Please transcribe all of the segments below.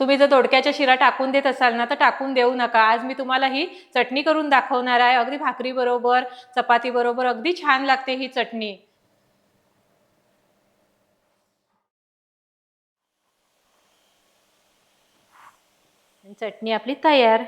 तुम्ही जर दोडक्याच्या शिरा टाकून देत असाल ना तर टाकून देऊ नका. आज मी तुम्हाला ही चटणी करून दाखवणार आहे. अगदी भाकरी बरोबर चपाती बरोबर. अगदी छान लागते ही चटणी. चटणी आपली तयार.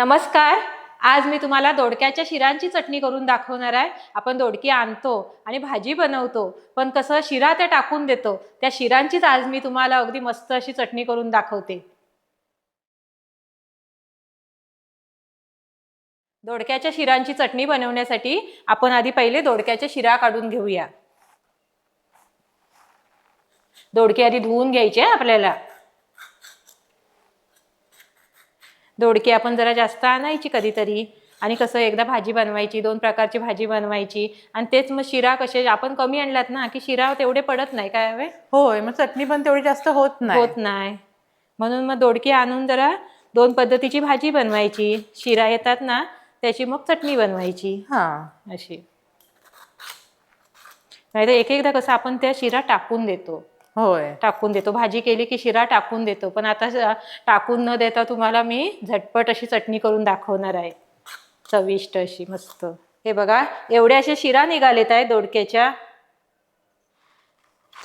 नमस्कार. आज मी तुम्हाला दोडक्याच्या शिरांची चटणी करून दाखवणार आहे. आपण दोडकी आणतो आणि भाजी बनवतो. पण कसं शिरा त्या टाकून देतो. त्या शिरांचीच आज मी तुम्हाला अगदी मस्त अशी चटणी करून दाखवते. दोडक्याच्या शिरांची चटणी बनवण्यासाठी आपण आधी पहिले दोडक्याच्या शिरा काढून घेऊया. दोडके आधी धुवून घ्यायचे आपल्याला. दोडकी आपण जरा जास्त आणायची कधीतरी. आणि कसं एकदा भाजी बनवायची दोन प्रकारची भाजी बनवायची. आणि तेच मग शिरा कसे आपण कमी आणलात ना की शिरा तेवढे पडत नाही काय हवे होय मग चटणी पण तेवढी जास्त होत नाही. होत नाही. म्हणून मग दोडकी आणून जरा दोन पद्धतीची भाजी बनवायची. शिरा येतात ना त्याची मग चटणी बनवायची. हा. अशी. नाहीतर एक एकदा कसं आपण त्या शिरा टाकून देतो. होय. टाकून देतो. भाजी केली की शिरा टाकून देतो. पण आता स- टाकून न देता तुम्हाला मी झटपट अशी चटणी करून दाखवणार आहे. चविष्ट अशी मस्त. हे बघा एवढे अशा शिरा निघालेत आहे दोडक्याच्या.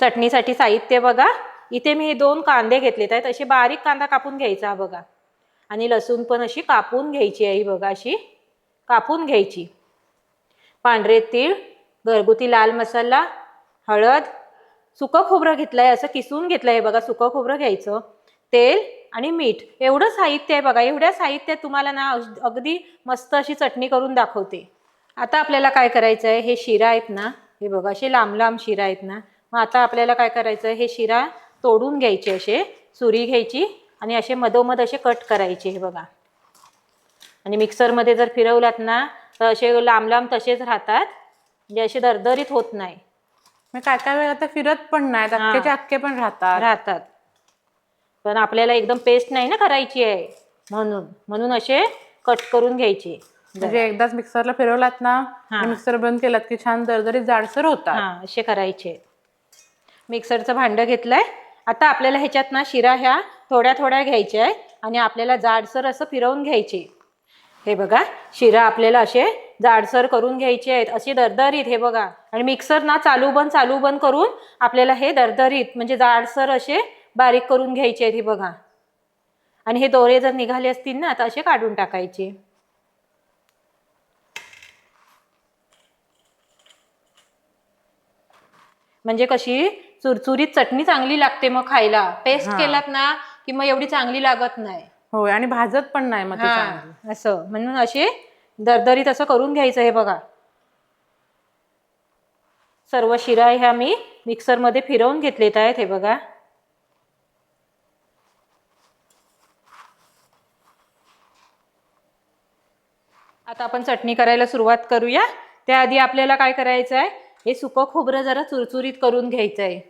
चटणीसाठी साहित्य बघा. इथे मी हे दोन कांदे घेतलेत आहेत. असे बारीक कांदा कापून घ्यायचा हा बघा. आणि लसूण पण अशी कापून घ्यायची आहे ही बघा अशी. कापून घ्यायची. पांढरे तीळ घरगुती लाल मसाला हळद सुकं खोबरं घेतलंय असं किसून घेतलंय. बघा सुकं खोबरं घ्यायचं. तेल आणि मीठ. एवढं साहित्य आहे बघा एवढ्या साहित्यात तुम्हाला ना अग- अगदी मस्त अशी चटणी करून दाखवते. आता आपल्याला काय करायचं आहे हे शिरा आहेत ना हे बघा असे लांब लांब शिरा आहेत ना. मग आता आपल्याला काय करायचं आहे हे शिरा तोडून घ्यायचे असे सुरी घ्यायची आणि असे मधोमध असे कट करायचे हे बघा. आणि मिक्सरमध्ये जर फिरवलात ना तर असे लांब लांब तसेच राहतात. म्हणजे असे दरदरीत होत नाही. मग काय काय वेळा तर फिरत पण नाहीत हा. अख्खे पण राहतात. राहतात. पण आपल्याला एकदम पेस्ट नाही ना करायची आहे. म्हणून म्हणून असे कट करून घ्यायचे. म्हणजे एकदाच मिक्सरला फिरवलात ना हा. मिक्सर बंद केलात की छान दरदरीत जाडसर होतात. हा असे करायचे. मिक्सरचं भांडं घेतलंय. आता आपल्याला ह्याच्यात ना शिरा ह्या थोड्या थोड्या घ्यायच्या आहे आणि आपल्याला जाडसर असं फिरवून घ्यायचे. हे बघा शिरा आपल्याला असे जाडसर करून घ्यायचे आहेत. असे दरदरीत हे बघा. आणि मिक्सर ना चालू बंद चालू बंद करून आपल्याला हे दरदरीत म्हणजे जाडसर असे बारीक करून घ्यायचे आहेत हे बघा. आणि हे दोरे जर निघाले असतील ना तर असे काढून टाकायचे. म्हणजे कशी चुरचुरीत चटणी चांगली लागते मग खायला. पेस्ट. केलात ना की मग एवढी चांगली लागत नाही. होय आणि भाजत पण नाही मग. असं. म्हणून असे दरदरीत असं करून घ्यायचं हे बघा. सर्व शिरा ह्या मी मिक्सरमध्ये फिरवून घेतलेत आहेत हे बघा. आता आपण चटणी करायला सुरुवात करूया. त्याआधी आपल्याला काय करायचं आहे? हे सुकं खोबरं जरा चुरचुरीत करून घ्यायचं आहे.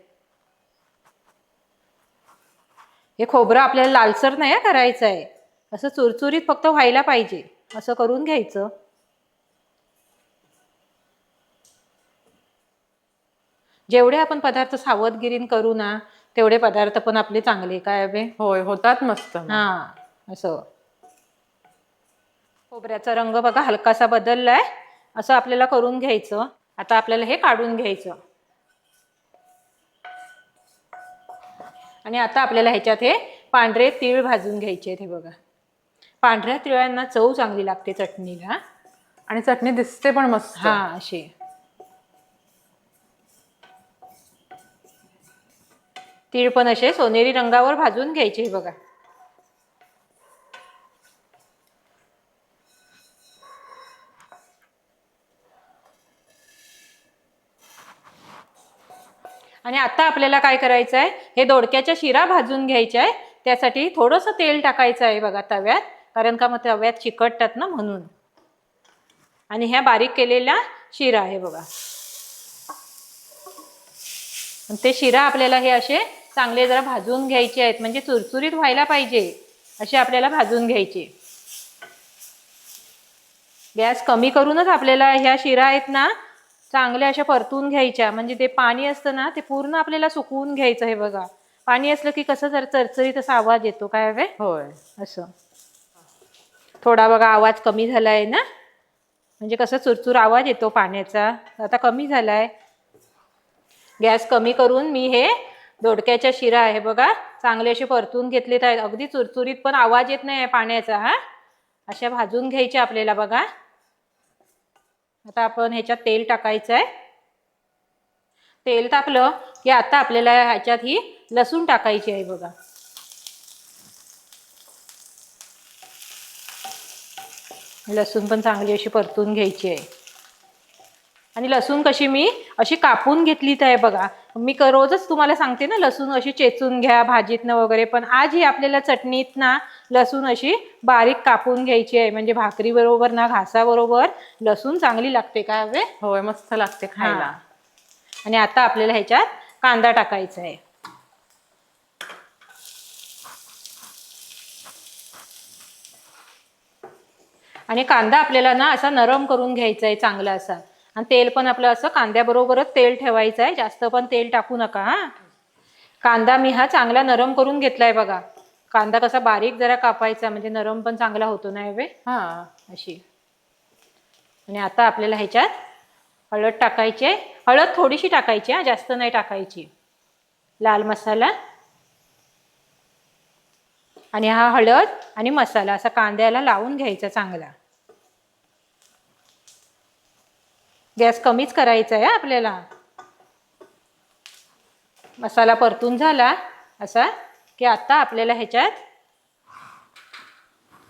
हे खोबरं आपल्याला लालसर नाही करायचं आहे. असं चुरचुरीत फक्त व्हायला पाहिजे. असं करून घ्यायचं. जेवढे आपण पदार्थ सावधगिरीन करू ना तेवढे पदार्थ पण आपले चांगले काय हवे होय होतात मस्त. हा असं. खोबऱ्याचा रंग बघा हलकासा बदललाय. असं आपल्याला करून घ्यायचं. आता आपल्याला हे काढून घ्यायचं. आणि आता आपल्याला ह्याच्यात हे पांढरे तीळ भाजून घ्यायचे आहेत हे बघा. पांढऱ्या तिळांना चव चांगली लागते चटणीला. आणि चटणी दिसते पण मस्त. हा अशी. तीळ पण असे सोनेरी रंगावर भाजून घ्यायचे हे बघा. आणि आता आपल्याला काय करायचं आहे हे दोडक्याच्या शिरा भाजून घ्यायच्या आहे. त्यासाठी थोडंसं तेल टाकायचं आहे बघा तव्यात. कारण का मग तव्यात चिकटतात ना म्हणून. आणि ह्या बारीक केलेल्या शिरा आहे बघा. ते शिरा आपल्याला हे असे चांगले जरा भाजून घ्यायचे आहेत. म्हणजे चुरचुरीत व्हायला पाहिजे असे आपल्याला भाजून घ्यायचे. गॅस कमी करूनच आपल्याला ह्या शिरा आहेत ना चांगल्या अशा परतून घ्यायच्या. म्हणजे ते पाणी असतं ना ते पूर्ण आपल्याला सुकवून घ्यायचं हे बघा. पाणी असलं की कसं जर चरचरीत असा आवाज येतो काय हवे? होय. असं. थोडा बघा आवाज कमी झालाय ना? म्हणजे कसं चुरचूर आवाज येतो पाण्याचा. आता कमी झालाय. गॅस कमी करून मी हे दोडक्याच्या शिरा आहे बघा चांगले असे परतून घेतलेत आहेत. अगदी चुरचुरीत पण आवाज येत नाही आहे पाण्याचा हा? अशा भाजून घ्यायच्या आपल्याला बघा. आता आपण ह्याच्यात तेल टाकायचं आहे. तेल टाकलं की आता आपल्याला ह्याच्यात ही लसूण टाकायची आहे बघा. लसूण पण चांगली अशी परतून घ्यायची आहे. आणि लसूण कशी मी अशी कापून घेतलीच आहे बघा मी क- रोजच तुम्हाला सांगते ना लसूण अशी चेचून घ्या भाजीतनं वगैरे. पण आज ही आपल्याला चटणीत ना लसूण अशी बारीक कापून घ्यायची आहे. म्हणजे भाकरी बरोबर ना घासाबरोबर लसूण चांगली लागते काय हवे होय मस्त लागते खायला. आणि आता आपल्याला ह्याच्यात कांदा टाकायचा आहे. आणि कांदा आपल्याला ना असा नरम करून घ्यायचा आहे चांगला असा. आणि तेल पण आपलं असं कांद्याबरोबरच तेल ठेवायचं आहे जास्त पण तेल टाकू नका हा. कांदा मी हा चांगला नरम करून घेतलाय बघा. कांदा कसा बारीक जरा कापायचा म्हणजे नरम पण चांगला होतो ना वे हा. अशी. आणि आता आपल्याला ह्याच्यात हळद टाकायची आहे हळद थोडीशी टाकायची हा जास्त नाही टाकायची. लाल मसाला. आणि हा हळद आणि मसाला असा कांद्याला लावून घ्यायचा चांगला. गॅस कमीच करायचा आहे आपल्याला. मसाला परतून झाला असा की आता आपल्याला ह्याच्यात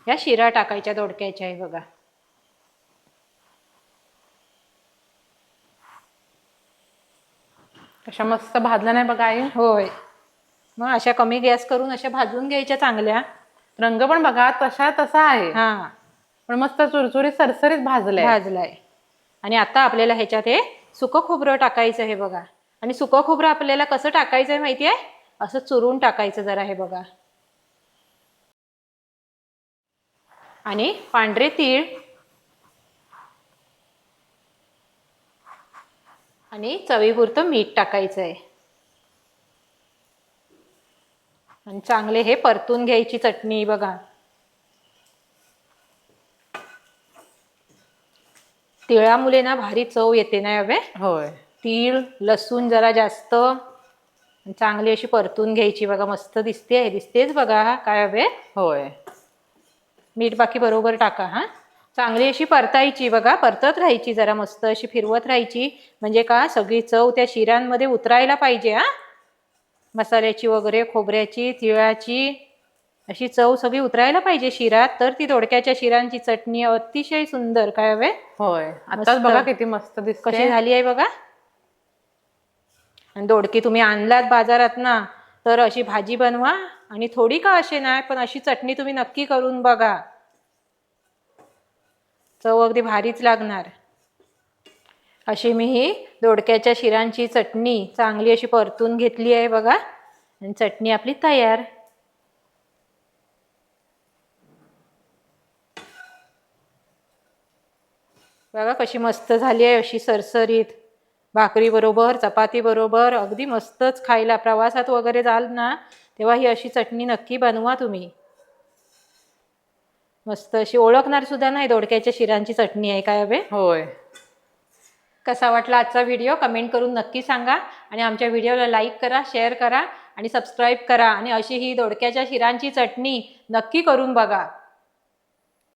या शिरा टाकायच्या दोडक्याच्या आहे बघा. कशा मस्त भाजल्या नाही बघा आई. होय. मग अशा कमी गॅस करून अशा भाजून घ्यायच्या चांगल्या. रंग पण बघा तशा तसा आहे. हा. पण मस्त चुरचुरीत सरसरीत भाजलाय. भाजलाय. आणि आता आपल्याला ह्याच्यात हे सुकं खोबरं टाकायचं हे बघा. आणि सुकं खोबरं आपल्याला कसं टाकायचं आहे माहिती आहे? असं चुरून टाकायचं जरा हे बघा. आणि पांढरे तीळ. आणि चवीपुरतं मीठ टाकायचं आहे. आणि चांगले हे परतून घ्यायची चटणी बघा. तिळामुळे ना भारी चव येते ना हवे होय. तीळ लसूण जरा जास्त. चांगली अशी परतून घ्यायची बघा मस्त दिसते दिसतेच बघा काय हवे होय. मीठ बाकी बरोबर टाका हा. चांगली अशी परतायची बघा परतत राहायची जरा मस्त अशी फिरवत राहायची. म्हणजे का सगळी चव त्या शिऱ्यांमध्ये उतरायला पाहिजे हा. मसाल्याची वगैरे खोबऱ्याची तिळाची. अशी चव सगळी उतरायला पाहिजे शिरात तर ती दोडक्याच्या शिरांची चटणी अतिशय सुंदर. काय हवे? होय. आताच. बघा किती मस्त कशी दिसते झाली आहे बघा? आणि दोडकी तुम्ही आणलात बाजारात ना तर अशी भाजी बनवा आणि थोडी का असे नाही पण अशी चटणी तुम्ही नक्की करून बघा. चव अगदी भारीच लागणार. अशी मी ही दोडक्याच्या शिरांची चटणी चांगली अशी परतून घेतली आहे बघा. आणि चटणी आपली तयार. बघा कशी मस्त झाली आहे अशी सरसरीत. भाकरी बरोबर चपाती बरोबर अगदी मस्तच खायला. प्रवासात वगैरे जाल ना तेव्हा ही अशी चटणी नक्की बनवा तुम्ही. मस्त अशी ओळखणार सुद्धा नाही दोडक्याच्या शिरांची चटणी आहे काय हवे होय. कसा वाटला आजचा व्हिडिओ? कमेंट करून नक्की सांगा. आणि आमच्या व्हिडिओला लाईक करा शेअर करा आणि सबस्क्राईब करा. आणि अशी ही दोडक्याच्या शिरांची चटणी नक्की करून बघा.